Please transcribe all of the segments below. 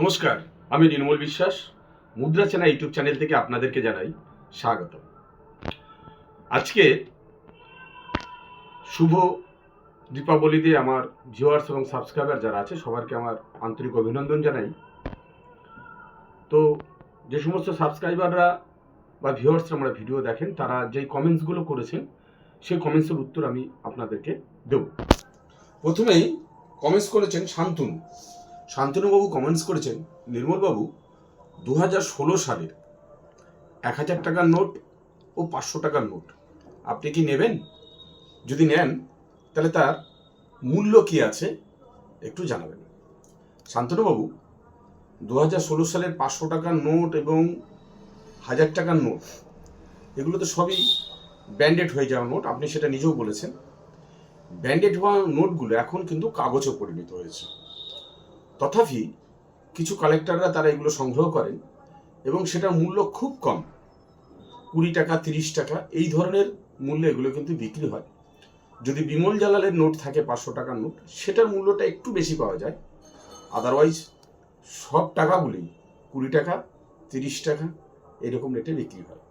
নমস্কার, আমি নির্মল বিশ্বাস। মুদ্রা চেনা ইউটিউব চ্যানেল থেকে আপনাদেরকে জানাই স্বাগত আজকে শুভ দীপাবলিতে আমার ভিউয়ার্স এবং সাবস্ক্রাইবার যারা আছে সবারকে আমার আন্তরিক অভিনন্দন জানাই। তো যে সমস্ত সাবস্ক্রাইবাররা বা ভিউয়ার্সরা আমরা ভিডিও দেখেন, তারা যেই কমেন্টসগুলো করেছেন, সেই কমেন্টসের উত্তর আমি আপনাদেরকে দেব। প্রথমেই কমেন্টস করেছেন শান্তনু। শান্তনুবাবু কমেন্টস করেছেন, নির্মলবাবু দু হাজার ষোলো সালের এক হাজার টাকার নোট ও পাঁচশো টাকার নোট। আপনি কি নেবেন? যদি নেন, তাহলে তার মূল্য কি আছে একটু জানাবেন। শান্তনুবাবু দু হাজার ষোলো সালের পাঁচশো টাকার নোট এবং হাজার টাকার নোট, এগুলো তো সবই ব্যান্ডেড হয়ে যাওয়া নোট, আপনি সেটা নিজেও বলেছেন। ব্যান্ডেড হওয়া নোটগুলো এখন কিন্তু কাগজে পরিণত হয়েছে। তথাপি কিছু কালেক্টররা তারা এগুলো সংগ্রহ করেন এবং সেটার মূল্য খুব কম। কুড়ি টাকা, তিরিশ টাকা, এই ধরনের মূল্যে এগুলো কিন্তু বিক্রি হয়। যদি বিমল জালালের নোট থাকে পাঁচশো টাকার নোট, সেটার মূল্যটা একটু বেশি পাওয়া যায়। আদারওয়াইজ সব টাকাগুলি কুড়ি টাকা, তিরিশ টাকা, এরকম রেটে বিক্রি হয়।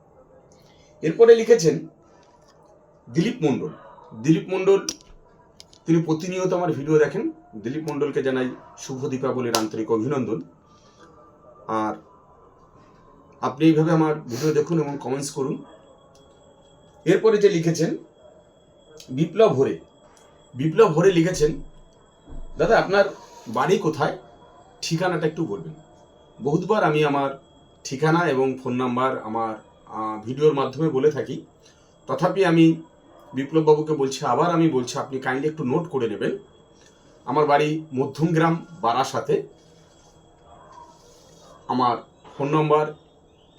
এরপরে লিখেছেন দিলীপ মণ্ডল। দিলীপ মণ্ডল তিনি প্রতিনিয়ত আমার ভিডিও দেখেন। দিলীপ মণ্ডলকে জানাই শুভ দীপাবলির আন্তরিক অভিনন্দন। আর আপনি এইভাবে আমার ভিডিও দেখুন এবং কমেন্টস করুন। এরপরে যে লিখেছেন, বিপ্লব ভরে বিপ্লব ভরে লিখেছেন, দাদা, আপনার বাড়ি কোথায়? ঠিকানাটা একটু বলবেন। বহুতবার আমি আমার ঠিকানা এবং ফোন নাম্বার আমার ভিডিওর মাধ্যমে বলে থাকি। তথাপি আমি বিপ্লববাবুকে বলছি, আবার আমি বলছি, আপনি কাইন্ডলি একটু নোট করে নেবেন। আমার বাড়ি মধ্যমগ্রাম, বারাসাতে। আমার phone number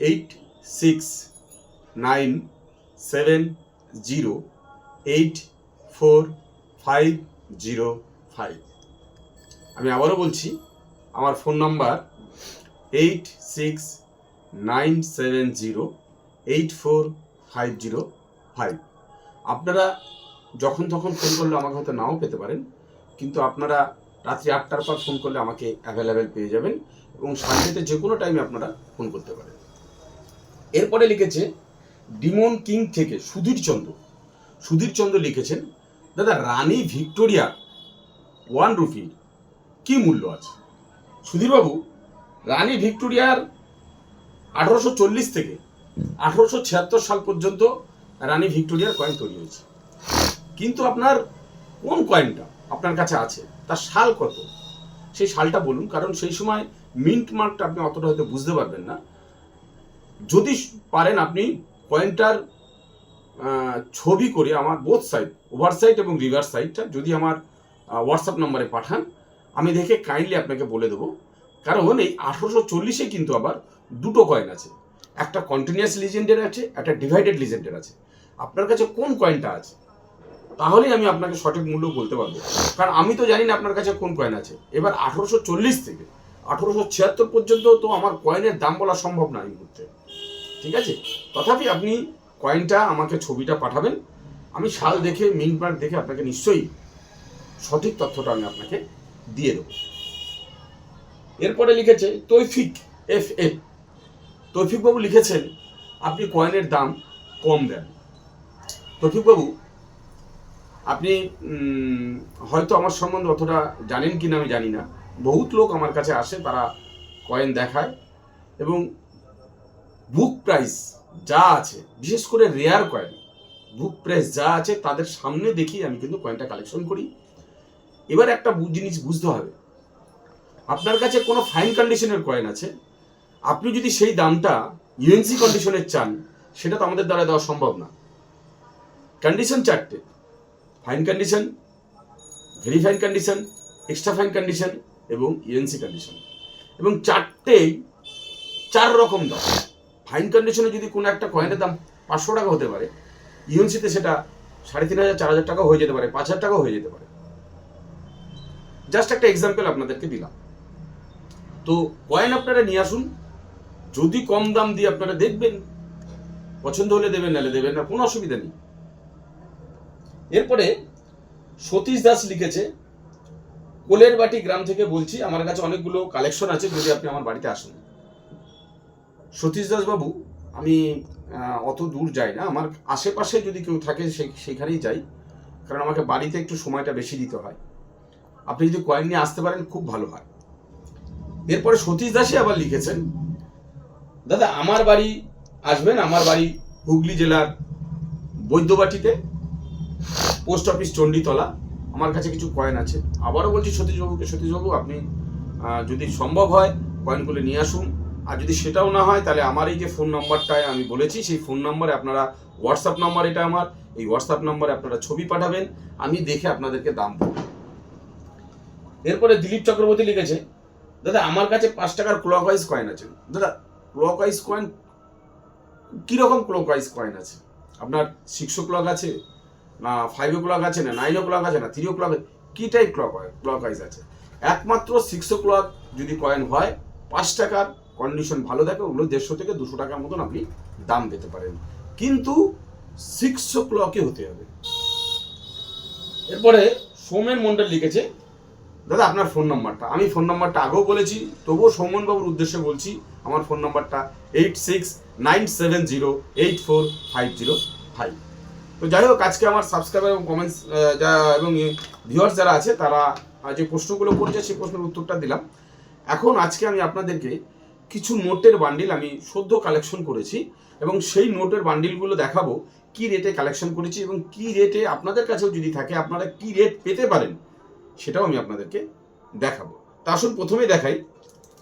eight six nine seven zero eight four five zero five আমি আবারও বলছি, আমার phone number eight six nine seven zero eight four five zero five আপনারা যখন তখন ফোন করলে আমাকে হয়তো নাও পেতে পারেন, কিন্তু আপনারা রাত্রি আটটার পর ফোন করলে আমাকে অ্যাভেলেবেল পেয়ে যাবেন এবং সানডেতে যে কোনো টাইমে আপনারা ফোন করতে পারেন। এরপরে লিখেছে, ডিমন কিং থেকে সুধীর চন্দ্র। সুধীর চন্দ্র লিখেছেন, দাদা, রানী ভিক্টোরিয়া ওয়ান রুপির কি মূল্য আছে? সুধীরবাবু, রানী ভিক্টোরিয়ার আঠারোশো চল্লিশ থেকে আঠারোশো ছিয়াত্তর সাল পর্যন্ত রানী ভিক্টোরিয়ার কয়েন তৈরি হয়েছে। কিন্তু আপনার কোন কয়েনটা আপনার কাছে আছে, তার সাল কত? সেই সালটা বলুন, কারণ সেই সময় মিন্ট মার্কটা আপনি অতটা হয়তো বুঝতে পারবেন না। যদি পারেন আপনি কয়েনটার ছবি করে আমার বোথ সাইড ওভার সাইড এবং রিভার সাইডটা যদি আমার হোয়াটসঅ্যাপ নম্বরে পাঠান, আমি দেখে কাইন্ডলি আপনাকে বলে দেবো। কারণ এই আঠারোশো চল্লিশে কিন্তু আবার দুটো কয়েন আছে। একটা কন্টিনিউয়াস লিজেন্ডের আছে, একটা ডিভাইডেড লিজেন্ডের আছে। আপনার কাছে কোন কয়েনটা আছে? তাহলেই আমি আপনাকে সঠিক মূল্য বলতে পারব। কারণ আমি তো জানি না আপনার কাছে কোন কয়েন আছে। এবার আঠারোশো চল্লিশ থেকে আঠারোশো ছিয়াত্তর পর্যন্ত তো আমার কয়েনের দাম বলা সম্ভব না এই মুহূর্তে। ঠিক আছে? তথাপি আপনি কয়েনটা আমাকে ছবিটা পাঠাবেন। আমি শাল দেখে মিন্ট মার্ক দেখে আপনাকে নিশ্চয়ই সঠিক তথ্যটা আমি আপনাকে দিয়ে দেবো। এরপরে লিখেছে, তৈফিক এফ এ। তৈফিকবাবু লিখেছেন, আপনি কয়েনের দাম কম দেন। তৌফিকবাবু আপনি হয়তো আমার সম্বন্ধে অতটা জানেন কি না আমি জানি না। বহুত লোক আমার কাছে আসে, তারা কয়েন দেখায় এবং বুক প্রাইস যা আছে, বিশেষ করে রেয়ার কয়েন বুক প্রাইস যা আছে তাদের সামনে দেখি আমি কিন্তু কয়েনটা কালেকশন করি। এবার একটা জিনিস বুঝতে হবে, আপনার কাছে কোনো ফাইন কন্ডিশনের কয়েন আছে, আপনি যদি সেই দামটা ইউএনসি কন্ডিশনের চান, সেটা তো আমাদের দ্বারা দেওয়া সম্ভব না। কন্ডিশন চারটে fine condition very fine condition extra fine condition এবং ইউএনসি কন্ডিশন এবং চারটেই চার রকম দাম। ফাইন কন্ডিশনে যদি কোনো একটা কয়েনের দাম পাঁচশো টাকা হতে পারে ইউএনসিতে সেটা সাড়ে তিন হাজার, চার হাজার টাকা হয়ে যেতে পারে, পাঁচ হাজার টাকাও হয়ে যেতে পারে। জাস্ট একটা এক্সাম্পল আপনাদেরকে দিলাম। তো কয়েন আপনারা নিয়ে আসুন। যদি কম দাম দিয়ে আপনারা দেখবেন, পছন্দ হলে দেবেন, নাহলে দেবেন না, কোনো অসুবিধা নেই। এরপরে সতীশ দাস লিখেছে কোলের বাটি গ্রাম থেকে বলছি, আমার কাছে অনেকগুলো কালেকশন আছে, যদি আপনি আমার বাড়িতে আসুন। সতীশ দাস বাবু, আমি অত দূর যাই না, আমার আশেপাশে যদি কেউ থাকে সেখানেই যাই, কারণ আমাকে বাড়িতে একটু সময়টা বেশি দিতে হয়। আপনি যদি কয়েন নিয়ে আসতে পারেন, খুব ভালো হয়। এরপরে সতীশ দাসই আবার লিখেছেন, দাদা, আমার বাড়ি আসবেন, আমার বাড়ি হুগলি জেলার বৈদ্যবাটিতে পোস্ট অফিস চণ্ডীতলা। আমার কাছে কিছু কয়েন আছে। আবারও বলছি, সতীশবাবুকে, সতীশবাবু, আপনি যদি সম্ভব হয় কয়েনগুলো নিয়ে আসুন। আর যদি সেটাও না হয়, তাহলে আমার এই যে ফোন নাম্বারটায় আমি বলেছি, সেই ফোন নাম্বারে আপনারা হোয়াটসঅ্যাপ নাম্বার এটা আমার, এই হোয়াটসঅ্যাপ নাম্বারে আপনারা ছবি পাঠাবেন, আমি দেখে আপনাদেরকে দাম বলব এরপরে দিলীপ চক্রবর্তী লিখেছে, দাদা, আমার কাছে পাঁচ টাকার ক্লক ওয়াইজ কয়েন আছে। দাদা ক্লক ওয়াইজ কয়েন কীরকম ক্লক ওয়াইজ কয়েন আছে? আপনার সিক্স ক্লক আছে না ফাইভ ও ক্লক আছে, না নাইন ও ক্লক আছে, না থ্রি ও ক্লক কী টাইপ ক্লক হয়? ক্লক ওয়াইজ আছে। একমাত্র সিক্স ও ক্লক যদি কয়েন হয়, পাঁচ টাকার কন্ডিশন ভালো থাকে ওগুলো দেড়শো থেকে দুশো টাকার মতন আপনি দাম পেতে পারেন। কিন্তু সিক্স ও ক্লকে হতে হবে। এরপরে সোমেন মন্ডল লিখেছে, দাদা, আপনার ফোন নাম্বারটা আমি ফোন নাম্বারটা আগেও বলেছি, তবুও সৌমনবাবুর উদ্দেশ্যে বলছি, আমার ফোন নাম্বারটা eight six nine seven zero eight four five zero five তো যাই হোক আজকে আমার সাবস্ক্রাইবার এবং কমেন্টস যা এবং ভিউয়ার্স যারা আছে, তারা যে প্রশ্নগুলো করেছে, সেই প্রশ্নের উত্তরটা দিলাম। এখন আজকে আমি আপনাদেরকে কিছু নোটের বান্ডিল আমি সদ্য কালেকশন করেছি এবং সেই নোটের বান্ডিলগুলো দেখাবো, কি রেটে কালেকশন করেছি এবং কি রেটে আপনাদের কাছেও যদি থাকে, আপনারা কি রেট পেতে পারেন, সেটাও আমি আপনাদেরকে দেখাবো। তা আসুন, প্রথমে দেখাই।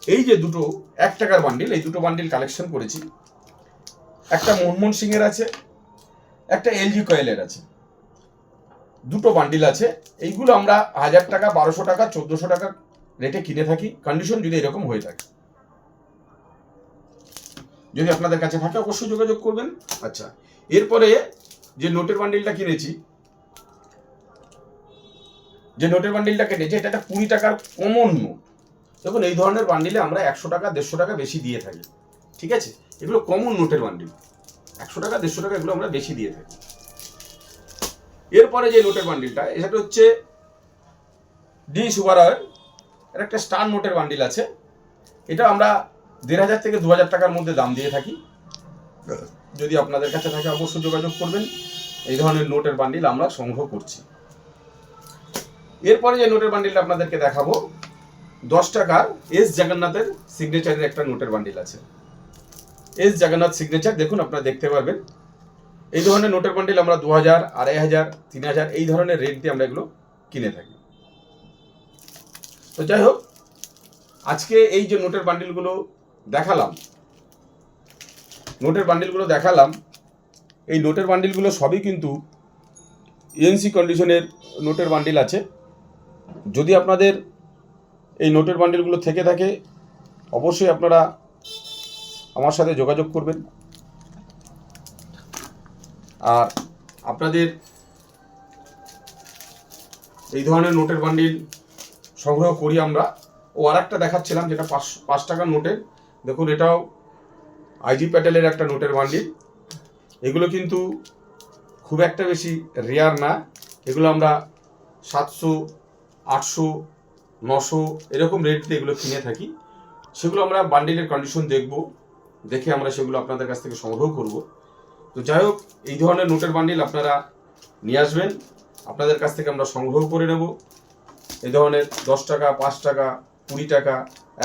এই যে দুটো, এক টাকার বান্ডিল এই দুটো বান্ডিল কালেকশন করেছি। একটা মনমোহন সিং এর আছে একটা এলজি কয়েলের আছে। দুটো বান্ডিল আছে। এইগুলো আমরা হাজার টাকা, বারোশো টাকা, চোদ্দোশো টাকা রেটে কিনে থাকি। কন্ডিশন যদি এরকম হয়ে থাকে। যদি আপনাদের কাছে থাকে, অবশ্যই যোগাযোগ করবেন। আচ্ছা এরপরে যে নোটের বান্ডিলটা কিনেছি, যে নোটের বান্ডিলটা কেটেছি, এটা একটা কুড়ি টাকার কমন নোট দেখুন, এই ধরনের বান্ডিলে আমরা একশো টাকা, দেড়শো টাকা বেশি দিয়ে থাকি। ঠিক আছে? এগুলো কমন নোটের বান্ডিল একশো টাকা, দেড়শো টাকা এগুলো আমরা বেশি দিয়ে থাকি। এরপরে যে নোটের বান্ডিলটা এটা হচ্ছে ডি সুবারয়ের এর একটা স্টার নোটের বান্ডিল আছে। এটা আমরা দেড় হাজার থেকে দু হাজার টাকার মধ্যে দাম দিয়ে থাকি। যদি আপনাদের কাছে থাকে, অবশ্যই যোগাযোগ করবেন। এই ধরনের নোটের বান্ডিল আমরা সংগ্রহ করছি। এরপরে যে নোটের বান্ডিলটা আপনাদেরকে দেখাবো, দশ টাকার এস জগন্নাথের সিগনেচারের একটা নোটের বান্ডিল আছে। এস জগন্নাথ সিগনেচার দেখুন আপনারা দেখতে পারবেন। এই ধরনের নোটের বান্ডিল আমরা দু হাজার আড়াই হাজার, তিন হাজার, এই ধরনের রেট দিয়ে আমরা এগুলো কিনে থাকি। তো যাই হোক, আজকে এই যে নোটের বান্ডিলগুলো দেখালাম, নোটের বান্ডিলগুলো দেখালাম, এই নোটের বান্ডিলগুলো সবই কিন্তু ইএনসি কন্ডিশনের নোটের বান্ডিল আছে। যদি আপনাদের এই নোটের বান্ডিলগুলো থেকে থাকে, অবশ্যই আপনারা আমার সাথে যোগাযোগ করবেন। আর আপনাদের এই ধরনের নোটের বান্ডিল সংগ্রহ করি আমরা। ও আর একটা দেখাচ্ছিলাম যেটা পাঁচ পাঁচ টাকার নোটের। দেখুন, এটাও আইজি প্যাটেলের একটা নোটের বান্ডিল। এগুলো কিন্তু খুব একটা বেশি রেয়ার না। এগুলো আমরা সাতশো, আটশো, নশো এরকম রেট দিয়ে এগুলো কিনে থাকি। সেগুলো আমরা বান্ডিলের কন্ডিশন দেখব। দেখে আমরা সেগুলো আপনাদের কাছ থেকে সংগ্রহ করব। তো যাই হোক, এই ধরনের নোটের বান্ডিল আপনারা নিয়ে আসবেন। আপনাদের কাছ থেকে আমরা সংগ্রহ করে নেব। এই ধরনের দশ টাকা, পাঁচ টাকা, কুড়ি টাকা,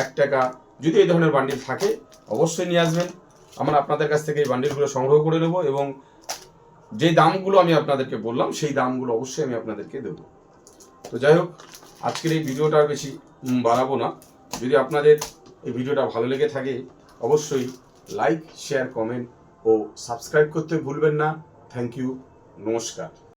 এক টাকা, যদি এই ধরনের বান্ডিল থাকে, অবশ্যই নিয়ে আসবেন। আমরা আপনাদের কাছ থেকে এই বান্ডিলগুলো সংগ্রহ করে নেব এবং যে দামগুলো আমি আপনাদেরকে বললাম, সেই দামগুলো অবশ্যই আমি আপনাদেরকে দেবো। তো যাই হোক, আজকের এই ভিডিওটা বেশি বাড়াবো না। যদি আপনাদের এই ভিডিওটা ভালো লেগে থাকে, অবশ্যই লাইক শেয়ার কমেন্ট ও সাবস্ক্রাইব করতে ভুলবেন না। থ্যাংক ইউ নমস্কার।